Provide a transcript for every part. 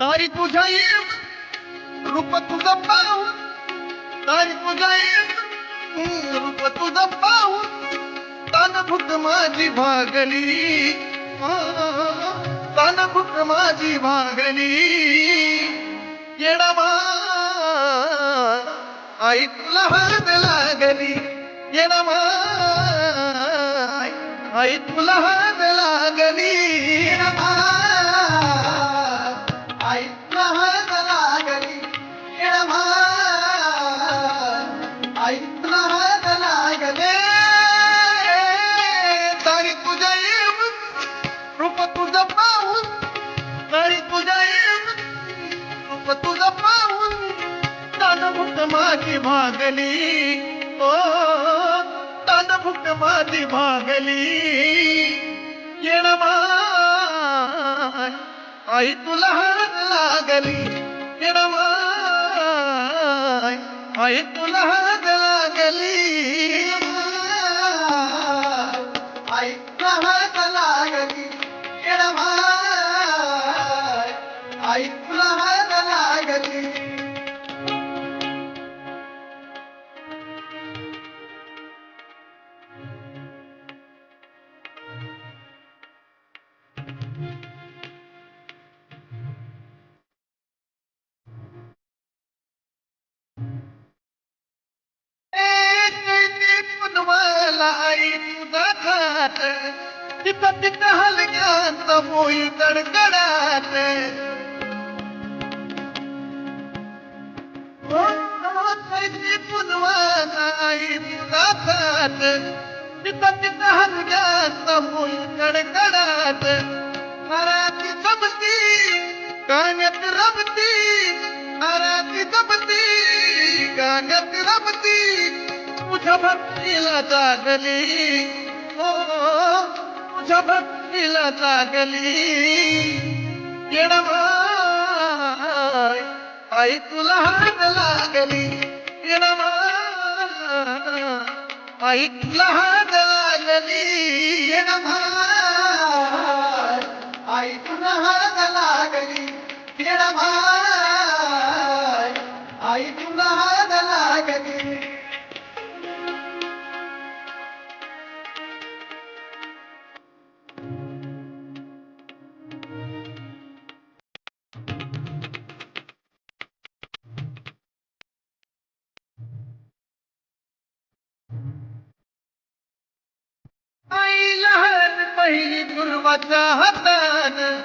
तारी तुझ्या येम रूप तुझं पाहू. तारी तुझ्या येम रूप तुझं पाहू. तान भूक माझी भागली. तान भूक माझी भागली. येडा आई तुला हात लागली. येडा आई तुला हात लागली. तारी तुझ्या येम रूप तुझा पाहून तारी तुझ्या येम रूप तुझं पाहून तानभुक माझी भागली. ओ तानभुक माझी भागली. येण आई तुला हळद लागली. येण आई तुला आई तुला लागली येण आई तुला हळद लागली ٽ گيان تهلو ڪڙڪ هراتي ڪاگت رو هيدي ڪاگت روي ڪجهه لاگلي هو तुझ्या भक्तीला जागली येणमाय आई तुला हात लागली. येणमाय आई तुला हात लागली. येणमाय आई तुला हात लागली. येणमाय आई तुला हात लागली. लहान पहिली हातान.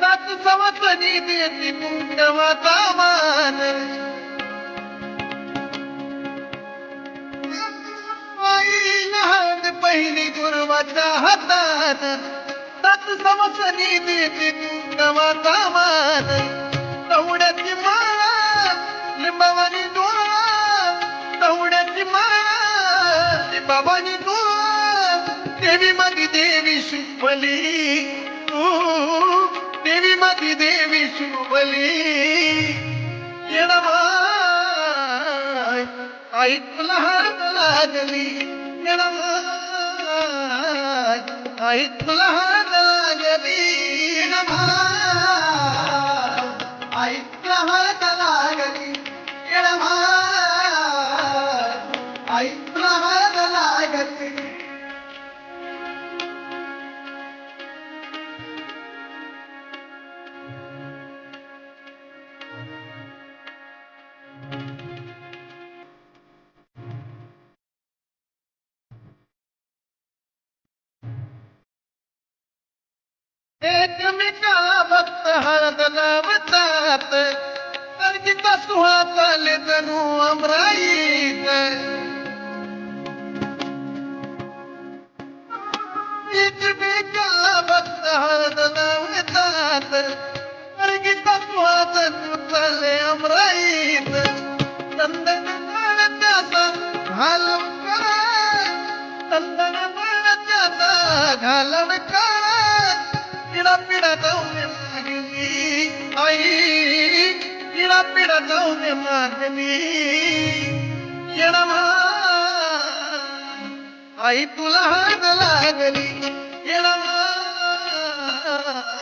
सात सवसनी देती मुंडवाचा मान आई लहान पहिली गुरुवाच्या हातान. सात समसनी देती मुंडवाचा मान देवी माझी देवी शुभली तू देवी माझी देवी शुभली येणमाय आई तुला हात एकमेका भक्त हळद लावतात. अर्जिता सुहात आले जणू अमराईत. एकमेका भक्त हळद लावतात. अर्जिता सुहात चाले अमराईत. चंदन त्याचा घालव चंदन त्याचा घालव करा. पिढा मागणी आई पिढा पिढा मागणी येणा आई तुला हात लागली येणा